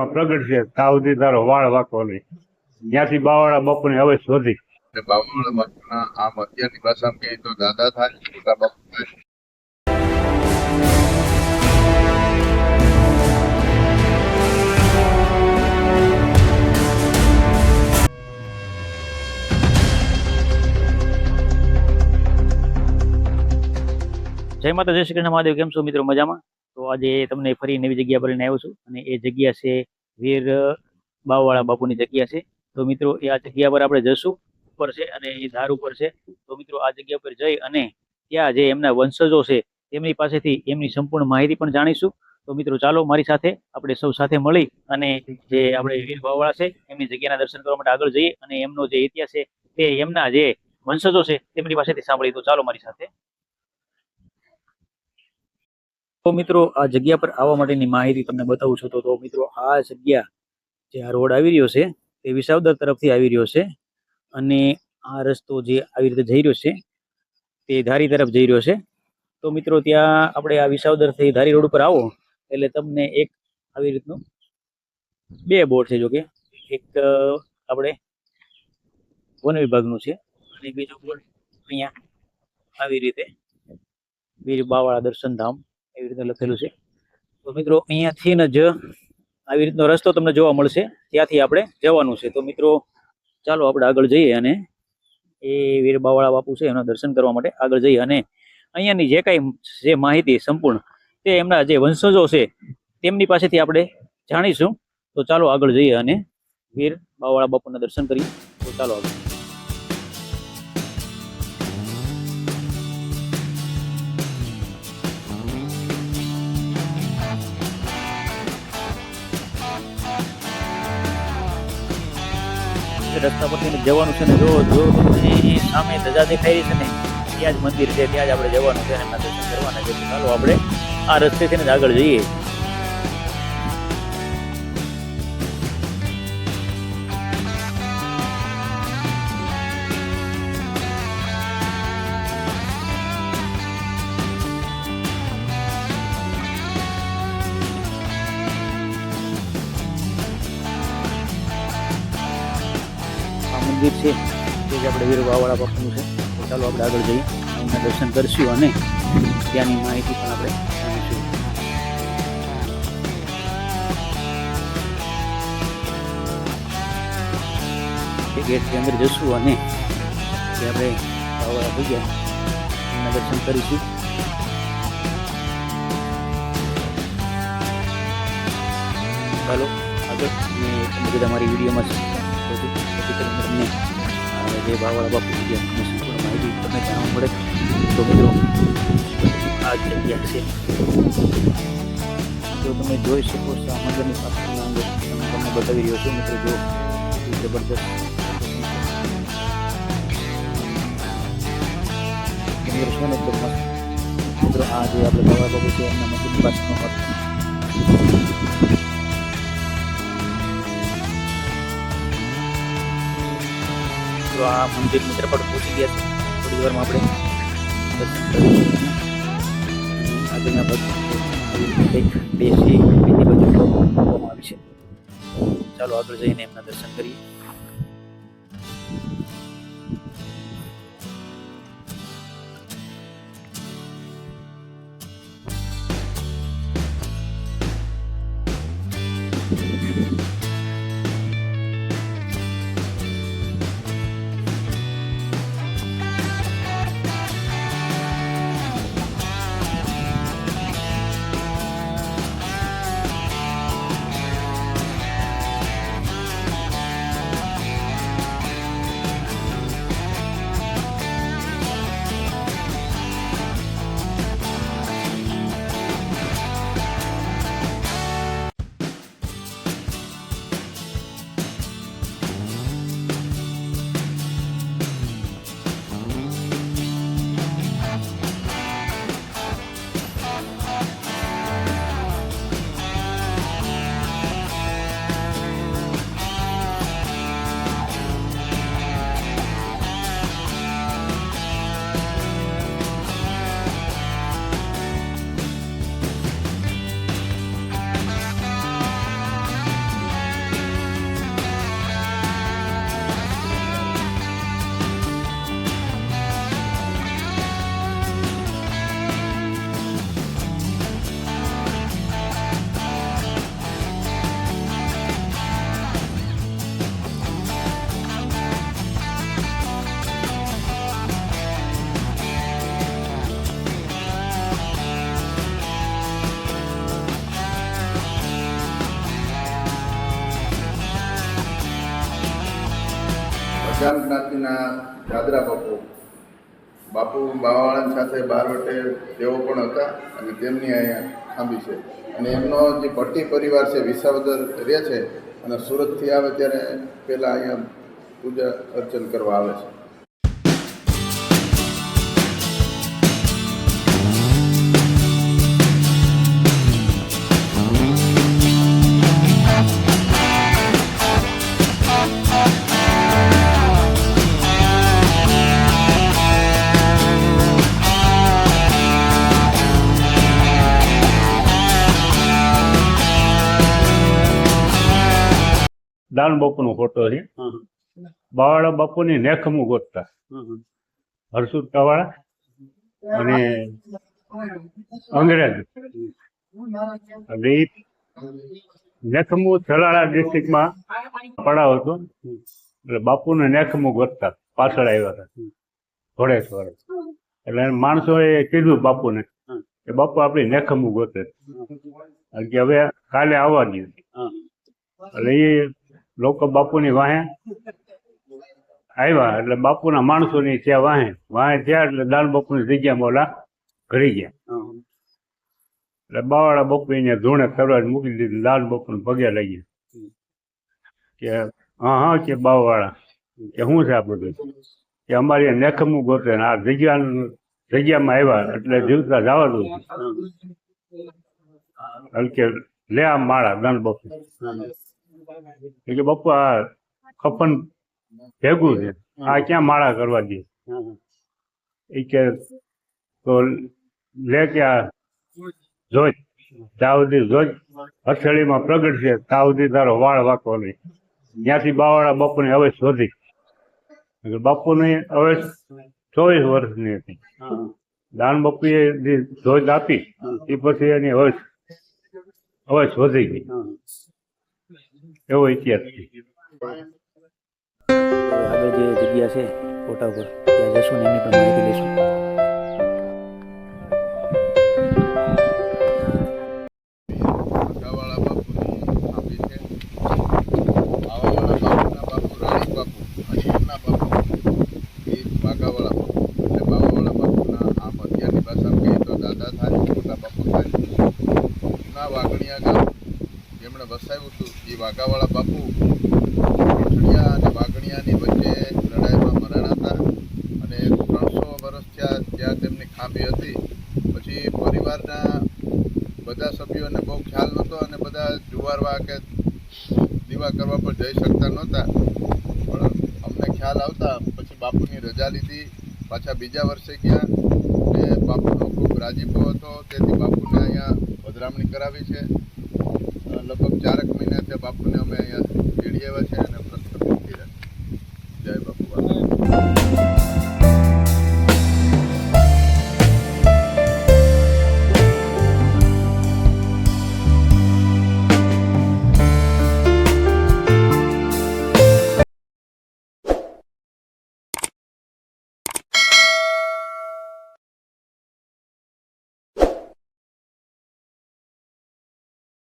હૃદયમાં પ્રગટ છે તાવથી તારો વાળ વાકો નહીં. ત્યાંથી બાવાળા બાપુને હવે શોધી. એટલે બાપુના બાપુના આમ અત્યારની ભાષામાં કહીએ તો દાદા થાય મોટા બાપુ થાય. જય માતા જય શ્રી કૃષ્ણ. મહાદેવ કેમ છો? મિત્રો મજામાં? તો આજે તમને ફરી નવી જગ્યા પર લઈને આવ્યો છું. અને એ જગ્યા છે વીર બાવવાળા બાપુની જગ્યા છે. તો મિત્રો, એ આ જગ્યા પર આપણે જશું ઉપર છે અને એ ધાર ઉપર છે. તો મિત્રો, આ જગ્યા પર જઈ અને ત્યાં જે એમના વંશજો છે, તેમની પાસેથી એમની સંપૂર્ણ માહિતી પણ જાણીશું. તો મિત્રો, ચાલો મારી સાથે આપણે સૌ સાથે મળી અને જે આપણે વીર, બાવવાળા છે, એમની જગ્યાના દર્શન કરવા માટે આગળ જઈએ અને એમનો જે ઇતિહાસ છે, તે એમના જે વંશજો છે, તેમની પાસેથી સાંભળી તો ચાલો મારી સાથે તો મિત્રો, આ જગ્યા પર આવવા માટેની માહિતી તમને બતાવું છું. તો મિત્રો, આ જગ્યા જે આ રોડ આવી રહ્યો છે, તે વિસાવદર તરફથી આવી રહ્યો છે અને આ રસ્તો જે આવી રીતે જઈ રહ્યો છે, તે ધારી તરફ જઈ રહ્યો છે. તો મિત્રો, ત્યાં આપણે આ વિસાવદરથી ધારી રોડ ઉપર આવો એટલે તમને એક આવી રીતનું બે બોર્ડ છે. જોકે એક આપણે વન વિભાગનું છે અને બીજું બોર્ડ અહીંયા આવી રીતે વીર બાવાળા દર્શન ધામ એવી રીતે લખેલું છે. તો મિત્રો, અહીંયાથી જ આવી રીતનો રસ્તો તમને જોવા મળશે. ત્યાંથી આપણે જવાનું છે. તો મિત્રો, ચાલો આપણે આગળ જઈએ અને એ વીર બાવાળા બાપુ છે એના દર્શન કરવા માટે આગળ જઈએ અને અહીંયાની જે કાંઈ જે માહિતી સંપૂર્ણ તે એમના જે વંશજો છે તેમની પાસેથી આપણે જાણીશું. તો ચાલો આગળ જઈએ અને વીર બાવાળા બાપુના દર્શન કરીએ. તો ચાલો આગળ. રસ્તા પરથી જવાનું છે ને, જો જો તમને સામે ધજા દેખાઈ છે ને, ત્યાં જ મંદિર છે, ત્યાં જ આપણે જવાનું છે અને એમના દર્શન કરવાના છે. ચાલો આપણે આ રસ્તેથી જ આગળ જઈએ. મંદિર છે તે જ આપણે વીરબાવાળા બાપુનું છે. ચાલો આપણે આગળ જઈએ એમના દર્શન કરીશું અને ત્યાંની માહિતી પણ આપણે જાણીશું. તે ગેટની અંદર જશું અને જે આપણે બાવાળા થઈ ગયા, એમના દર્શન કરીશું. ચાલો, આગળ મેં બધા મારી વિડીયોમાં આ જે બાવાળા બાપુ છે. એમની માહિતી તમને જાણવા મળે. તો મિત્રો, આ જગ્યા છે. જો તમે જોઈ શકો છો, આ મંદિરની તમને બતાવી રહ્યો છું. મિત્રો, જો જબરદસ્ત મિત્રો, આ જે આપણે બાવા બાપુ છે, એમના મંદિરની પાછળનો તો આ મિત્ર તરફ પહોંચી ગયા થોડી વારમાં આપણે આગળના બધું બેસી બીજી બધું આવી છે ચાલો આગળ જઈને એમના દર્શન કરીએ વડગામ જ્ઞાતિના દાદરા બાપુ. બાપુ બાવાળાની સાથે બારવટે તેઓ પણ હતા અને તેમની અહીંયા ખાંભી છે. અને એમનો જે ભટ્ટી પરિવાર છે, વિસાવદર રહે છે અને સુરતથી આવે ત્યારે પહેલાં અહીંયા પૂજા અર્ચન કરવા આવે છે. દાન બાપુનો ફોટો છે. બાવાળા બાપુની નેખમું ગોતતા. હરસુદ કવાળા અને અંગ્રેજ. એટલે નેખમુ થલાળા ડિસ્ટ્રિક્ટમાં પડાવ હતો. એટલે બાપુને નેખમું ગોતતા. પાછળ આવ્યા હતા. ઘોડેશ્વર. એટલે માણસોએ કીધું બાપુને. કે બાપુ આપણી નેખમું ગોતે. કે હવે કાલે આવવાની હા. એટલે એ લોકો બાપુની વાહે આવ્યા એટલે બાપુના માણસોની ત્યાં વાહે. વાહે થયા એટલે દાન બાપુની જગ્યામાં ઓલા ઘડી ગયા. એટલે બાવાળા બાપુ અહીંયા ધૂણે કરવા મૂકી દીધી દાન બાપુને પગે લઈ ગયા કે હા હા કે બાવાળા કે શું છે આ બધું? કે અમારી નેખમું ગોતે આ જગ્યા જગ્યામાં આવ્યા એટલે જીવતા જવા દઉં એટલે કે લે આ માળા દાન બાપુ. એટલે બાપુ આ કફન ભેગું છે. આ ક્યાં માળા કરવા દે એ કે તો લે કે આ જોજ તાવદી જોજ હથેળીમાં પ્રગટ છે. તાવદી તારો વાળ વાકો નહીં. ત્યાંથી બાવાળા બાપુને હવે શોધી. બાપુની હવે ચોવીસ વર્ષની હતી. દાન બાપુએ જે ધોજ આપી એ પછી એની હવે હવે શોધી ગઈ. એવો ઇતિહાસ આગળ જે જગ્યા છે, ફોટા ઉપર, ત્યાં જશું ને એની પણ માહિતી લઈશું. તેમની હતી. પછી પરિવારના બધા સભ્યોને બહુ ખ્યાલ નહોતો અને બધા જુવારવા કે દીવા કરવા પર જઈ શકતા નહોતા. પણ અમને ખ્યાલ આવતા પછી બાપુની રજા લીધી. પાછા બીજા વર્ષે ગયા ને બાપુનો ખૂબ રાજીપો હતો. તેથી બાપુને અહીંયા પધરામણી કરાવી છે. લગભગ ચારક મહિનાથી બાપુને અમે અહીંયા